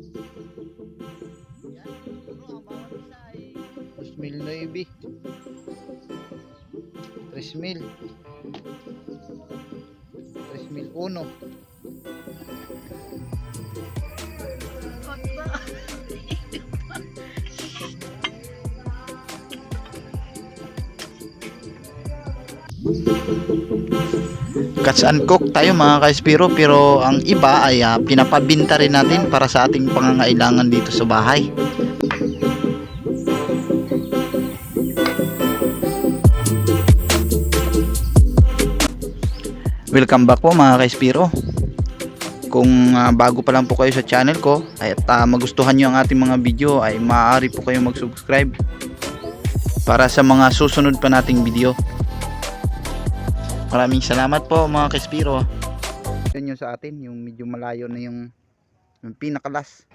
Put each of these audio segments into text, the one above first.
Yan, puro ang bawat isa ay 2009. 3000. 3001. Cuts and cook tayo mga ka-Espiro pero ang iba ay ah, pinapabinta rin natin para sa ating pangangailangan dito sa bahay. Welcome back po mga ka-Espiro. Kung ah, bago pa lang po kayo sa channel ko at ah, magustuhan nyo ang ating mga video ay maaari po kayong mag-subscribe para sa mga susunod pa nating video. Maraming salamat po mga ka-Espiro. Yun yung sa atin, yung medyo malayo na yung, yung pinakalas.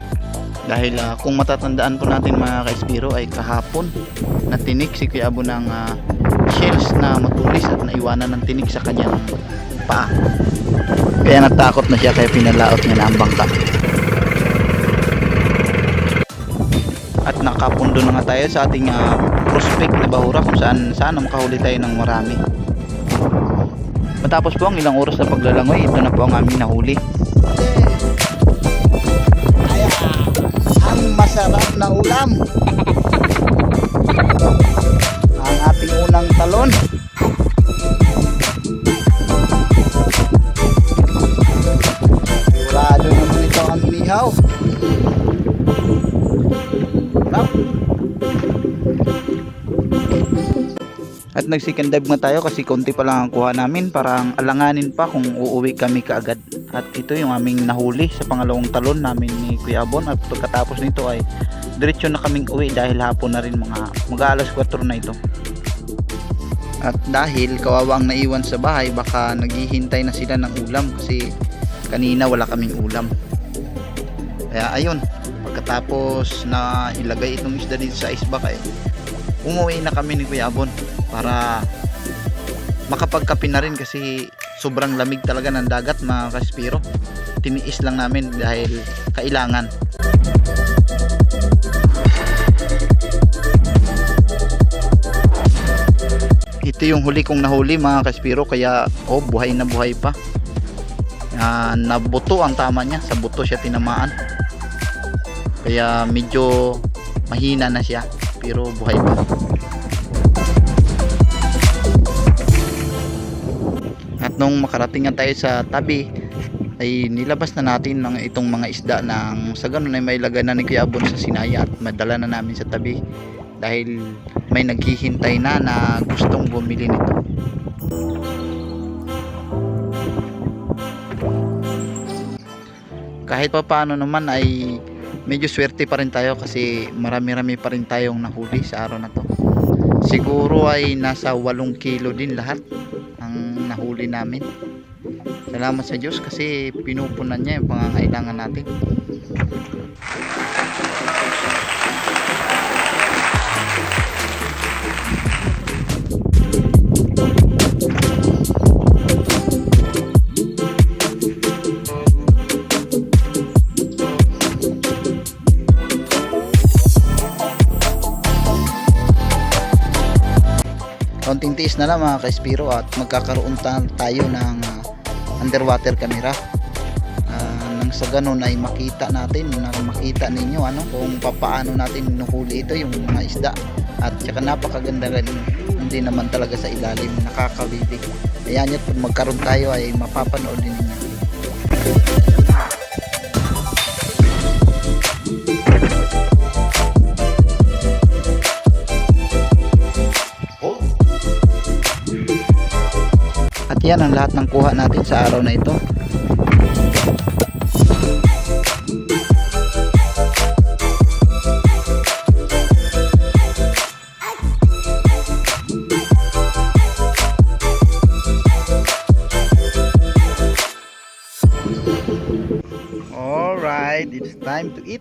Dahil ah, kung matatandaan po natin mga ka-Espiro ay kahapon na tinik si Kuya Abo ng ah, shells na matulis at naiwanan ng tinik sa kanyang paa. Kaya natakot na siya kaya pinalaot niya na ang bangka. At nakapundo na nga tayo sa ating ah, prospect na bahura kung saan sana makahuli tayo ng marami. Matapos po ang ilang oras na paglalangoy, ito na po ang aming nahuli. Ang masarap na ulam. At nagsikan dive nga tayo kasi konti pa lang ang kuha namin parang alanganin pa kung uuwi kami kaagad. At ito yung aming nahuli sa pangalawang talon namin ni Kuya Bon at pagkatapos nito ay diretso na kaming uwi dahil hapon na rin mga mag-aalas 4 na ito. At dahil kawawa ang naiwan sa bahay baka naghihintay na sila ng ulam kasi kanina wala kaming ulam. Kaya ayun, pagkatapos na ilagay itong isda dito sa isbak eh, umuwi na kami ni Kuya Bon para makapagkape na rin kasi sobrang lamig talaga ng dagat mga kaspiro tiniis lang namin dahil kailangan. Ito yung huli kong nahuli mga kaspiro kaya oh buhay na buhay pa. Ah, nabuto ang tama niya sa buto siya tinamaan. Kaya medyo mahina na siya pero buhay pa At nung makarating nga tayo sa tabi ay nilabas na natin ng itong mga isda ng sa ganun ay may lagay na ni Kuya Abon sa sinaya at madala na namin sa tabi dahil may naghihintay na na gustong bumili nito. Kahit pa paano naman ay medyo swerte pa rin tayo kasi marami-rami pa rin tayong nahuli sa araw na to. Siguro ay nasa 8 kilo din lahat nahuli namin. Salamat sa Diyos kasi pinupunan niya yung pangangailangan natin. Konting tiis na lang mga ka-Espiro at magkakaroon ta- tayo ng ah, underwater camera. Ah, nang sa ganun ay makita natin, na makita ninyo ano kung papaano natin nuhuli ito yung mga isda. At saka napakaganda rin hindi naman talaga sa ilalim nakakawibig. Ayan yun, pag magkaroon tayo ay mapapanood din ninyo. Yan ang lahat ng kuha natin sa araw na ito. Alright, it's time to eat.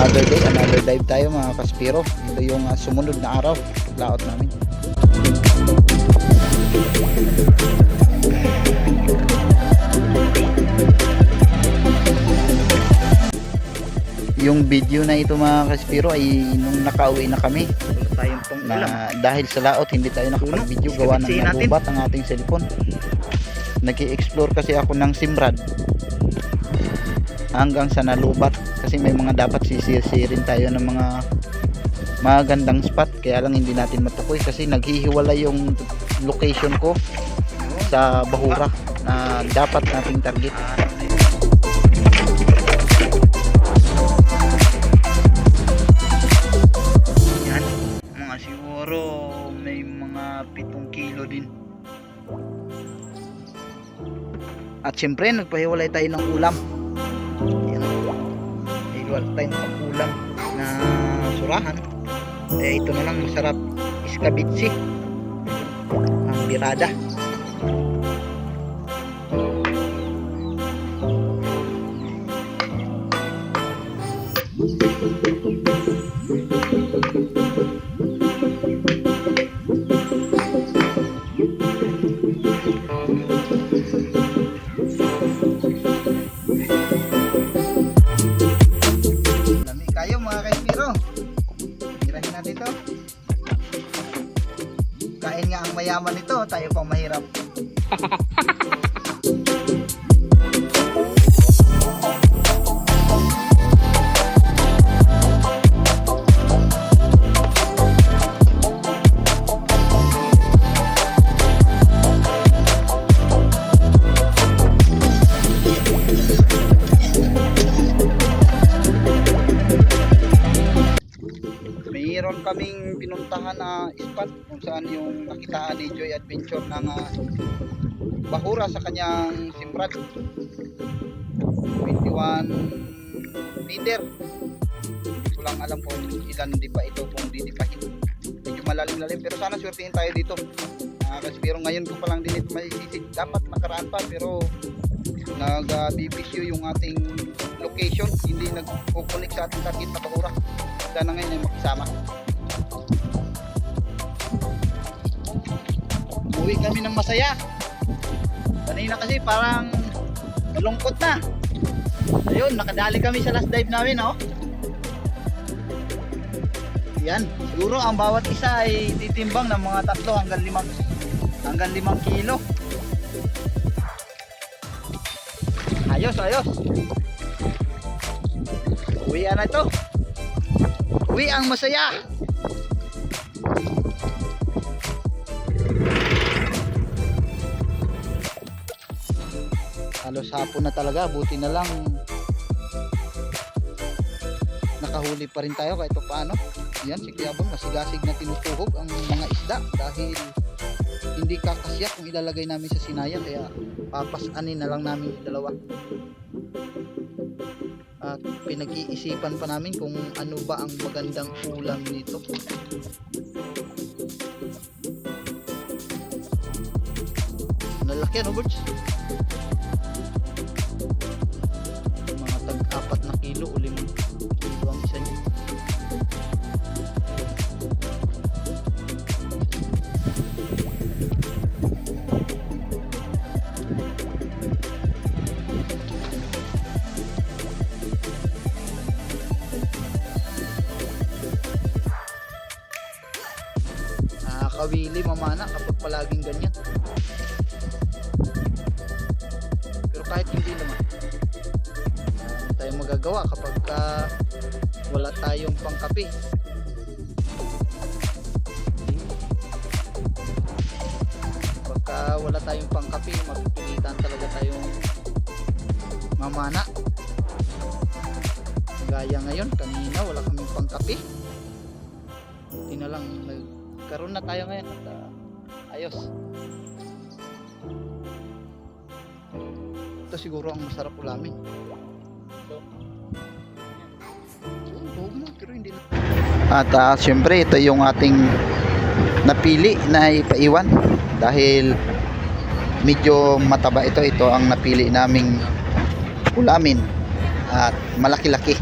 Another day, another dive tayo mga kaspiro. Ito yung ah, sumunod na araw, laot namin. Yung video na ito mga kaspiro ay nung nakauwi na kami tayong pang na dahil sa laot hindi tayo nakapag-video gawa ng nagubat ang ating cellphone. Nag-explore kasi ako ng Simrad hanggang sa nalubat kasi may mga dapat sisisirin tayo ng mga magandang spot kaya lang hindi natin matukoy kasi naghihiwala yung location ko sa Bahura na dapat nating target. Yan, mga siguro may mga pitong kilo din. At syempre, nagpahiwalay tayo ng ulam. Yan. Hiwalay tayo ng ulam na surahan. Eh, ito na lang masarap. Iskabitsi. Ang birada. Mayaman nito, tayo pang mahirap. Kaming pinuntahan na spot kung saan yung nakitaan ni Joy Adventure ng ah, Bahura sa kanyang Simrad. 21 meter. Hindi ko lang alam kung ilan di pa ito kung didipahin medyo malalim-lalim pero sana swertihin tayo dito. Uh, kasi pero ngayon ko pa lang din ito masisisig dapat nakaraan pa pero nag uh, BPQ yung ating location. Hindi nagkukunik sa ating target na Bahura. Sana ngayon ay makisama Uwi kami ng masaya. Kanina kasi parang malungkot na. Ayun, nakadali kami sa last dive namin, oh. Yan, siguro ang bawat isa ay titimbang ng mga tatlo hanggang limang hanggang limang kilo. Ayos, ayos. Uwi na ito. Uwi ang masaya. Halos hapon na talaga buti na lang. Nakahuli pa rin tayo kahit pa paano yan si Kiyabon masigasig na tinutuhog ang mga isda dahil hindi kakasya kung ilalagay namin sa sinaya kaya papasanin na lang namin yung dalawa. At pinag-iisipan pa namin kung ano ba ang magandang ulam nito. Nalaki ano birds? Mamana kapag palaging ganyan. Pero kahit hindi naman tayong magagawa kapag ka wala tayong pangkape. Pagka wala tayong pangkape mapipilitan talaga tayong mamana. Gaya ngayon kanina wala kaming pangkape. Buti na lang nagkaroon na tayo ngayon at ah, ayos. Ito siguro ang masarap ulamin. At uh, syempre ito yung ating napili na ipaiwan. Dahil medyo mataba ito. Ito ang napili naming ulamin. At malaki-laki.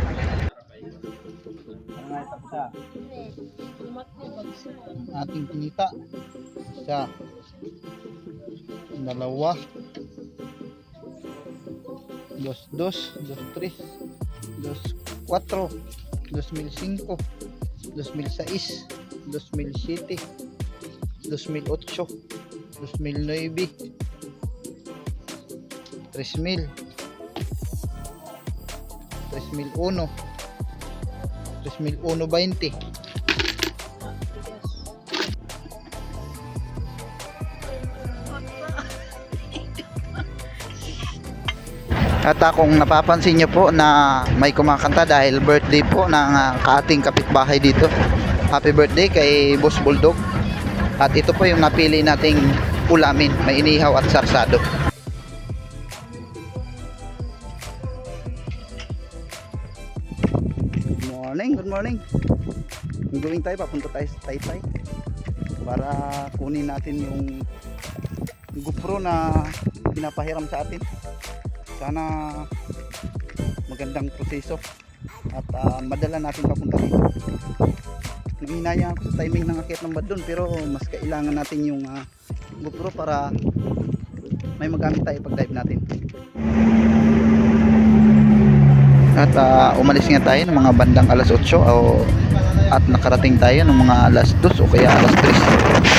Ating kinita. Isa. Dalawa. Dos, dos, dos, tres, dos, cuatro, dos mil cinco, dos mil seis, dos mil siete, dos mil ocho, dos mil nueve, tres mil, tres mil uno, tres mil uno veinte. At ah, kung napapansin nyo po na may kumakanta dahil birthday po ng ah, kaating kapitbahay dito. Happy birthday kay Boss Bulldog. At ito po yung napili nating ulamin. May inihaw at sarsado. Good morning, good morning. Going tayo, papunta tayo sa Taytay para kunin natin yung GoPro na pinapahiram sa atin sana magandang proseso at ah, madala natin papunta dito. Nanginaya ako sa timing ng akit ng badon pero mas kailangan natin yung ah, GoPro para may magamit tayo pag dive natin. At ah, umalis nga tayo ng mga bandang alas 8 o at nakarating tayo ng mga alas 2 o kaya alas 3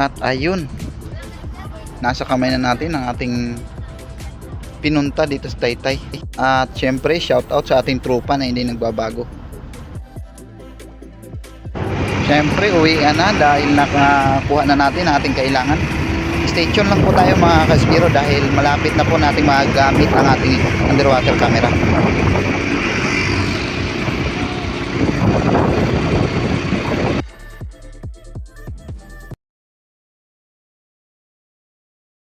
At ayun, nasa kamay na natin ang ating pinunta dito sa Taytay. At syempre, shout out sa ating tropa na hindi nagbabago. Syempre, uwi na dahil nakakuha na natin ang ating kailangan. Stay tuned lang po tayo mga kasbiro dahil malapit na po natin magamit ang ating underwater camera.